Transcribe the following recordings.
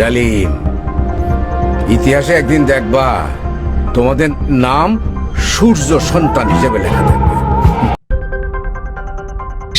ডালিম ইতিহাসে একদিন দেখবা তোমাদের নাম সূর্য সন্তান হিসেবে লেখা থাকবে।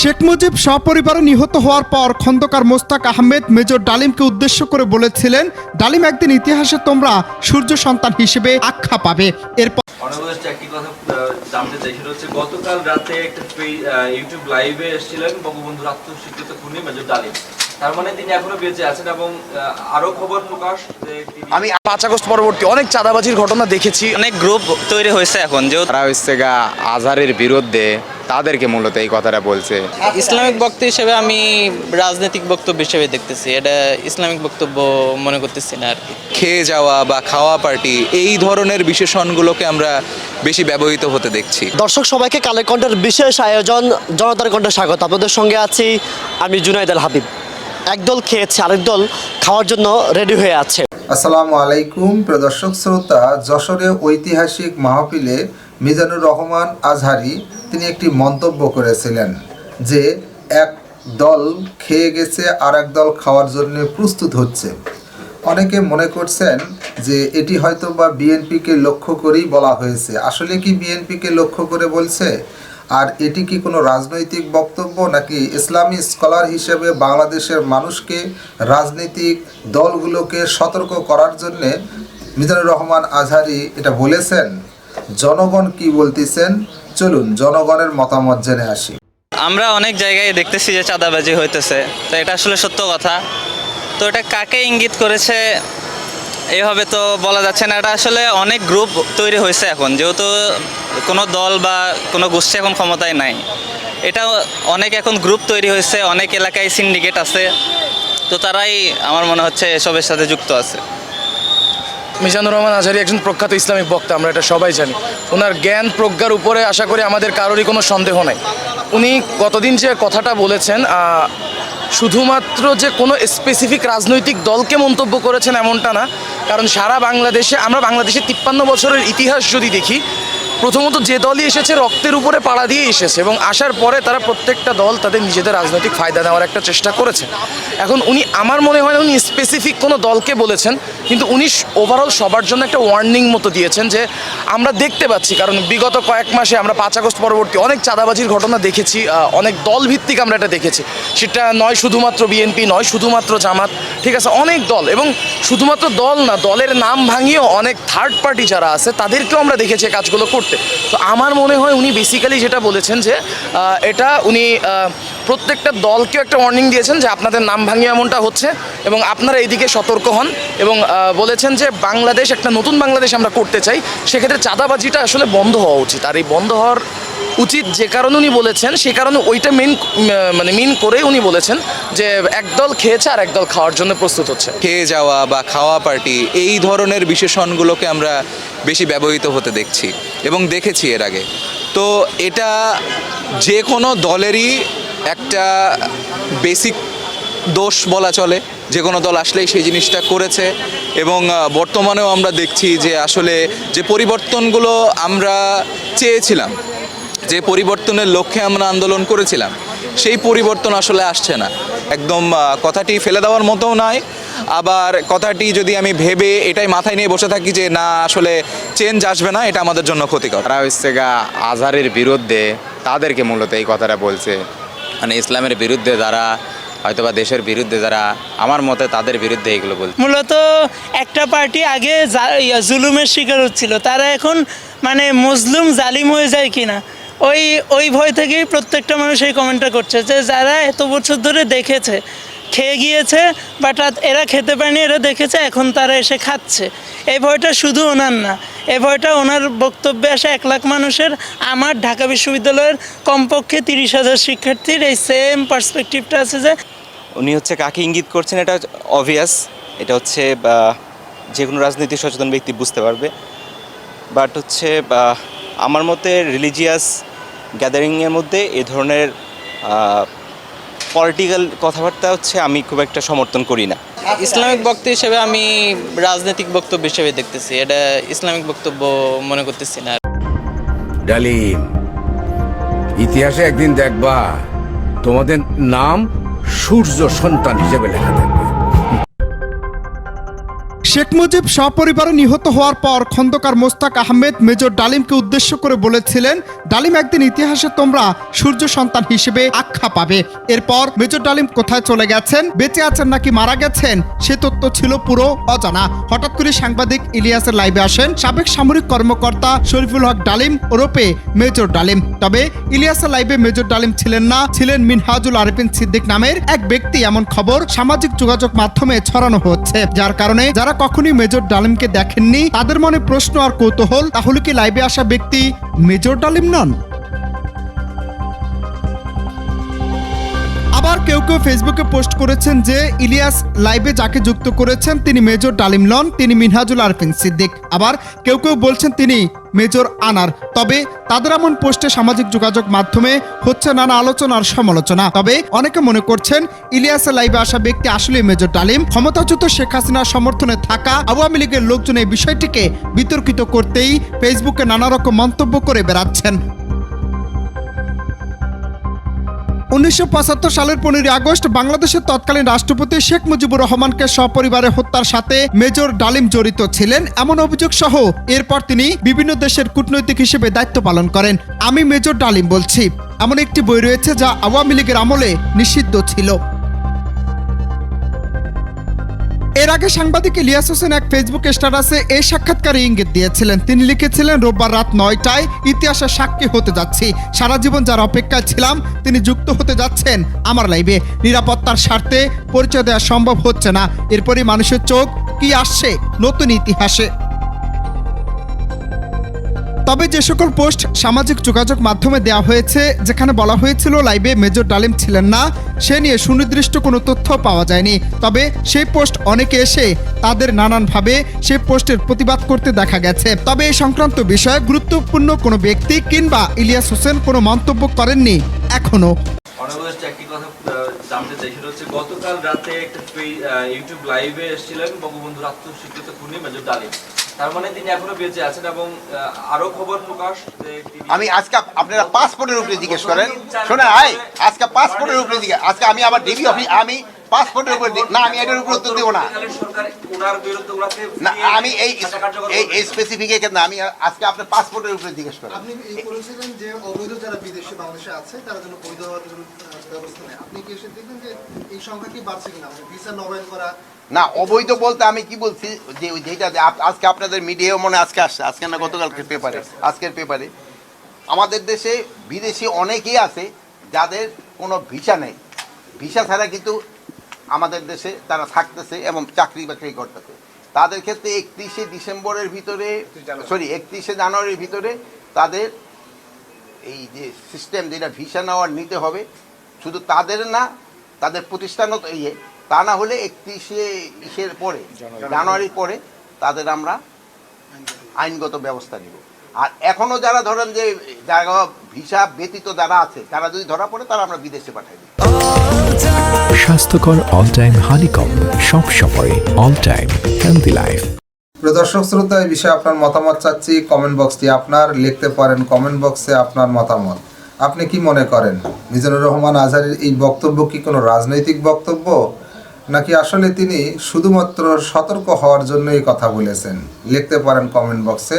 শেখ মুজিব সপরিবারে নিহত হওয়ার পর খন্দকার মোস্তাক আহমেদ মেজর ডালিমকে উদ্দেশ্য করে বলেছিলেন ডালিম একদিন ইতিহাসে তোমরা সূর্য সন্তান হিসেবে আখ্যা পাবে। এরপর একটি কথা জানতে চাই সেটা হচ্ছে গতকাল রাতে একটা ইউটিউব লাইভে এসেছিলেন খুনি মেজর ডালিম। তার মানে তিনি এখনও বেঁচে আছেন এবং আরও খবর প্রকাশ যে আমি পাঁচ আগস্ট পরবর্তী অনেক চাঁদাবাজির ঘটনা দেখেছি। অনেক গ্রুপ তৈরি হয়েছে এখন যেহেতু তারা হচ্ছে গা আজহারের বিরুদ্ধে তাদেরকে মূলত এই কথাটা বলছে। ইসলামিক বক্তব্য হিসেবে আমি রাজনৈতিক বক্তব্য হিসেবে দেখতেছি এটা ইসলামিক বক্তব্য মনে করতেছি না আর কি। খেয়ে যাওয়া বা খাওয়া পার্টি এই ধরনের বিশেষণগুলোকে আমরা বেশি ব্যবহৃত হতে দেখছি। দর্শক সবাইকে কালের কণ্ঠের বিশেষ আয়োজন জনতার কণ্ঠে স্বাগত। আপনাদের সঙ্গে আছি আমি জুনাইদ আল হাবিব। একদল খেয়েছে, আরেক দল খাওয়ার জন্য রেডি হয়ে আছে। আসসালামু আলাইকুম প্রদর্শক শ্রোতা, যশোরে ঐতিহাসিক মাহফিলে মিজানুর রহমান আজহারি, তিনি একটি মন্তব্য করেছিলেন যে, এক দল খেয়ে গেছে আর এক দল খাওয়ার জন্য প্রস্তুত হচ্ছে। অনেকে মনে করছেন যে, এটি হয়তো বা বিএনপিকে লক্ষ্য করেই বলা হয়েছে। আসলে কি বিএনপিকে লক্ষ্য করে বলছে? আর এটি কি কোনো রাজনৈতিক বক্তব্য নাকি ইসলামী স্কলার হিসেবে বাংলাদেশের মানুষকে রাজনৈতিক দলগুলোকে সতর্ক করার জন্যে মিজানুর রহমান আজহারি এটা বলেছেন? জনগণ কি বলতেছেন? চলুন জনগণের মতামত জেনে আসি। আমরা অনেক জায়গায় দেখতেছি যে চাঁদাবাজি হইতেছে। তো এটা আসলে সত্য কথা। তো এটা কাকে ইঙ্গিত করেছে? এভাবে তো বলা যাচ্ছে না, এটা আসলে অনেক গ্রুপ তৈরি হয়েছে এখন। যেহেতু কোনো দল বা কোনো গোষ্ঠী এখন ক্ষমতায় নাই। এটা অনেক এখন গ্রুপ তৈরি হয়েছে, অনেক এলাকায় সিন্ডিকেট আছে। তো তারাই আমার মনে হচ্ছে এসবের সাথে যুক্ত আছে। মিজানুর রহমান আজহারি একজন প্রখ্যাত ইসলামিক বক্তা, আমরা এটা সবাই জানি। ওনার জ্ঞান প্রজ্ঞার উপরে আশা করি আমাদের কারোরই কোনো সন্দেহ নাই। উনি কতদিন যে কথাটা বলেছেন শুধুমাত্র যে কোনো স্পেসিফিক রাজনৈতিক দলকে মন্তব্য করেছেন এমনটা না, কারণ সারা বাংলাদেশে, আমরা বাংলাদেশের তিপ্পান্ন বছরের ইতিহাস যদি দেখি প্রথমত যে দলই এসেছে রক্তের উপরে পাড়া দিয়ে এসেছে এবং আসার পরে তারা প্রত্যেকটা দল তাদের নিজেদের রাজনৈতিক ফায়দা নেওয়ার একটা চেষ্টা করেছে। এখন উনি, আমার মনে হয় উনি স্পেসিফিক কোনো দলকে বলেছেন, কিন্তু উনি ওভারঅল সবার জন্য একটা ওয়ার্নিং মতো দিয়েছেন যে আমরা দেখতে পাচ্ছি, কারণ বিগত কয়েক মাসে আমরা পাঁচ আগস্ট পরবর্তী অনেক চাঁদাবাজির ঘটনা দেখেছি অনেক দল ভিত্তিক আমরা এটা দেখেছি। সেটা নয় শুধুমাত্র বিএনপি, নয় শুধুমাত্র জামাত, ঠিক আছে, অনেক দল এবং শুধুমাত্র দল না, দলের নাম ভাঙিয়েও অনেক থার্ড পার্টি যারা আছে, তাদেরকেও আমরা দেখেছি কাজগুলো করতে। তো আমার মনে হয় উনি বেসিক্যালি যেটা বলেছেন যে এটা উনি প্রত্যেকটা দলকেও একটা ওয়ার্নিং দিয়েছেন যে আপনাদের নাম ভাঙিয়ে এমনটা হচ্ছে এবং আপনারা এইদিকে সতর্ক হন এবং বলেছেন যে বাংলাদেশ, একটা নতুন বাংলাদেশ আমরা করতে চাই। সেক্ষেত্রে চাঁদাবাজিটা আসলে বন্ধ হওয়া উচিত। আর এই বন্ধ হওয়ার উচিত যে কারণে উনি বলেছেন, সে কারণে ওইটা মেন মানে মিন করে উনি বলেছেন যে একদল খেয়েছে আর একদল খাওয়ার জন্য প্রস্তুত হচ্ছে। খেয়ে যাওয়া বা খাওয়া পার্টি এই ধরনের বিশেষণগুলোকে আমরা বেশি ব্যবহৃত হতে দেখছি এবং দেখেছি এর আগে। তো এটা যে কোনো দলেরই একটা বেসিক দোষ বলা চলে, যে কোনো দল আসলেই সেই জিনিসটা করেছে এবং বর্তমানেও আমরা দেখছি যে আসলে যে পরিবর্তনগুলো আমরা চেয়েছিলাম যে পরিবর্তনের লক্ষ্যে আমরা আন্দোলন করেছিলাম সেই পরিবর্তন আসলে আসছে না। একদম কথাটি ফেলে দেওয়ার মতো নয় আবার কথাটি যদি আমি ভেবে এটাই মাথায় নিয়ে বসে থাকি যে না আসলে চেঞ্জ আসবে না এটা আমাদের জন্য ক্ষতিকর। তারা হচ্ছে গা আজহারের বিরুদ্ধে তাদেরকে মূলত এই কথাটা বলছে। মানে ইসলামের বিরুদ্ধে যারা হয়তোবা দেশের বিরুদ্ধে যারা আমার মতে তাদের বিরুদ্ধে এগুলো বলছে। মূলত একটা পার্টি আগে জুলুমের শিকার হচ্ছিল। তারা এখন মানে মজলুম জালিম হয়ে যায় কিনা? ওই ওই ভয় থেকেই প্রত্যেকটা মানুষ এই কমেন্টটা করছে যে যারা এত বছর ধরে দেখেছে, খেয়ে গিয়েছে বাট এরা খেতে পায়নি, এরা দেখেছে, এখন তারা এসে খাচ্ছে। এই ভয়টা শুধু ওনার না, এই ভয়টা ওনার বক্তব্যে আসে এক লাখ মানুষের, আমার ঢাকা বিশ্ববিদ্যালয়ের কমপক্ষে তিরিশ হাজার শিক্ষার্থীর এই সেম পার্সপেক্টিভটা আছে যে উনি হচ্ছে কাকে ইঙ্গিত করছেন এটা অবভিয়াস এটা হচ্ছে যে কোনো রাজনীতি সচেতন ব্যক্তি বুঝতে পারবে। বাট হচ্ছে আমার মতে রিলিজিয়াস গ্যাদারিংয়ের মধ্যে এ ধরনের পলিটিক্যাল কথাবার্তা হচ্ছে আমি খুব একটা সমর্থন করি না। ইসলামিক বক্তব্য হিসেবে আমি রাজনৈতিক বক্তব্য হিসেবে দেখতেছি। এটা ইসলামিক বক্তব্য মনে করতেছি না। ডালিম ইতিহাসে একদিন দেখবা তোমাদের নাম সূর্য সন্তান হিসেবে লেখা থাকবে শেখ মুজিব সপরিবারে নিহত হওয়ার পর খন্দকার মোস্তাক আহমেদ মেজর ডালিমকে উদ্দেশ্য করে বলেছিলেন, ডালিম একদিন ইতিহাসে তোমরা সূর্য সন্তান হিসেবে আখ্যা পাবে। এরপর মেজর ডালিম কোথায় চলে গেছেন, বেঁচে আছেন নাকি মারা গেছেন, সে তথ্য ছিল পুরো অজানা। হঠাৎ করে সাংবাদিক ইলিয়াসের লাইভে আসেন সাবেক সামরিক কর্মকর্তা শরীফুল হক ডালিম ওরফে মেজর ডালিম। তবে ইলিয়াসের লাইভে মেজর ডালিম ছিলেন না, ছিলেন মিনহাজুল আরেফিন সিদ্দিক নামের এক ব্যক্তি। এমন খবর সামাজিক যোগাযোগ মাধ্যমে ছড়ানো হচ্ছে, যার কারণে যারা কখনই মেজর ডালিমকে দেখেননি? তাদের মনে প্রশ্ন আর কৌতূহল। তাহলে কি লাইভে আসা ব্যক্তি মেজর ডালিম নন? আবার কেউ কেউ ফেসবুকে পোস্ট করেছেন যে ইলিয়াস লাইভে যাকে যুক্ত করেছেন তিনি মেজর ডালিম নন তিনি মিনহাজুল আরফিন সিদ্দিক। আবার কেউ কেউ বলছেন তিনি মেজর আনার। তবে তাদের এমন পোস্টে সামাজিক যোগাযোগ মাধ্যমে হচ্ছে নানা আলোচনার সমালোচনা। তবে অনেকে মনে করছেন ইলিয়াসের লাইভে আসা ব্যক্তি আসলে মেজর ডালিম। ক্ষমতাচ্যুত শেখ হাসিনার সমর্থনে থাকা আওয়ামী লীগের লোকজন এই বিষয়টিকে বিতর্কিত করতেই ফেসবুকে নানা রকম মন্তব্য করে বেড়াচ্ছেন। উনিশশো পঁচাত্তর সালের পনেরোই আগস্ট বাংলাদেশের তৎকালীন রাষ্ট্রপতি শেখ মুজিবুর রহমানকে সপরিবারে হত্যার সাথে মেজর ডালিম জড়িত ছিলেন এমন অভিযোগ সহ এরপর তিনি বিভিন্ন দেশের কূটনৈতিক হিসেবে দায়িত্ব পালন করেন। আমি মেজর ডালিম বলছি। এমন একটি বই রয়েছে যা আওয়ামী লীগের আমলে নিষিদ্ধ ছিল। এর আগে সাংবাদিক ইলিয়াস হোসেন এক ফেসবুক স্ট্যাটাসে এই সাক্ষাৎকারে ইঙ্গিত দিয়েছিলেন। তিনি লিখেছিলেন, রোববার রাত নয়টায় ইতিহাসের সাক্ষী হতে যাচ্ছি। সারা জীবন যার অপেক্ষায় ছিলাম, তিনি যুক্ত হতে যাচ্ছেন আমার লাইভে নিরাপত্তার স্বার্থে পরিচয় দেওয়া সম্ভব হচ্ছে না। এরপরই মানুষের চোখ কি আসছে নতুন ইতিহাসে? তবে যে সকল পোস্ট সামাজিক যোগাযোগ মাধ্যমে দেওয়া হয়েছে, যেখানে বলা হয়েছিল লাইভে মেজর ডালিম ছিলেন না, সে নিয়ে সুনির্দিষ্ট কোনো তথ্য পাওয়া যায়নি। তবে সেই পোস্ট অনেকে এসে তাদের নানানভাবে সেই পোস্টের প্রতিবাদ করতে দেখা গেছে। তবে এই সংক্রান্ত বিষয়ে গুরুত্বপূর্ণ কোনো ব্যক্তি কিংবা ইলিয়াস হোসেন কোনো মন্তব্য করেননি এখনও। একটি কথা জানতে চাই, সেটা হচ্ছে গতকাল রাতে একটা ইউটিউব লাইভে এসেছিলেন বঙ্গবন্ধুর আত্মস্বীকৃত খুনি মেজর ডালিম। তার মানে তিনি এখনও বেঁচে আছেন এবং আরও খবর প্রকাশ আমি আজকে আপনারা পাসপোর্টের উপরে জিজ্ঞেস করেন। শোনা আই আজকে পাসপোর্টের উপরে জিজ্ঞেস আজকে আমি আবার ডিবি অফিস আমি পাসপোর্টের উপরে না আমি এটার উপর উত্তর দেবো না। না আমি এই শাখা এই। স্পেসিফিক না আমি আজকে আপনার পাসপোর্টের উপরে জিজ্ঞেস করেন। আপনি এই বলেছিলেন যে অবৈধ যারা বিদেশে বাংলাদেশে আছে তারা যেন বৈধ হওয়ার জন্য ব্যবস্থা নেয়? আপনি কি এসে দেখবেন যে এই সংখ্যা কি বাড়ছে কিনা? মানে ভিসা নবায়ন করা না অবৈধ বলতে আমি কি বলছি যে যেটা আজকে আপনাদের মিডিয়াও মনে আজকে আসছে আজকে না গতকালকে পেপারে আজকের পেপারে আমাদের দেশে বিদেশি অনেকেই আছে যাদের কোনো ভিসা নেই। ভিসা ছাড়া কিন্তু আমাদের দেশে তারা থাকতেছে এবং চাকরি বাকরি করতেছে। তাদের ক্ষেত্রে একত্রিশে ডিসেম্বরের ভিতরে সরি একত্রিশে জানুয়ারির ভিতরে তাদের এই যে সিস্টেম যেটা ভিসা নেওয়ার নিতে হবে শুধু তাদের না তাদের প্রতিষ্ঠানও তো ইয়ে তা না হলে একত্রিশে ইসের পরে জানুয়ারির পরে তাদের আমরা আইনগত ব্যবস্থা নিব। আর এখনও যারা ধরেন যে যারা ভিসা ব্যতীত যারা আছে তারা যদি ধরা পড়ে তারা আমরা বিদেশে পাঠাই দিই। স্বাস্থ্যকর অল টাইম হানিকম সব সময় অল টাইম হেলদি লাইফ প্রদর্শক শ্রোতা এই বিষয়ে আপনার মতামত চাচ্ছি। কমেন্ট বক্সটি আপনার লিখতে পারেন কমেন্ট বক্সে আপনার মতামত। আপনি কি মনে করেন? মিজানুর রহমান আজহারের এই বক্তব্য কি কোনো রাজনৈতিক বক্তব্য? নাকি আসলে তিনি শুধুমাত্র সতর্ক হওয়ার জন্য এই কথা বলেছেন? লিখতে পারেন কমেন্ট বক্সে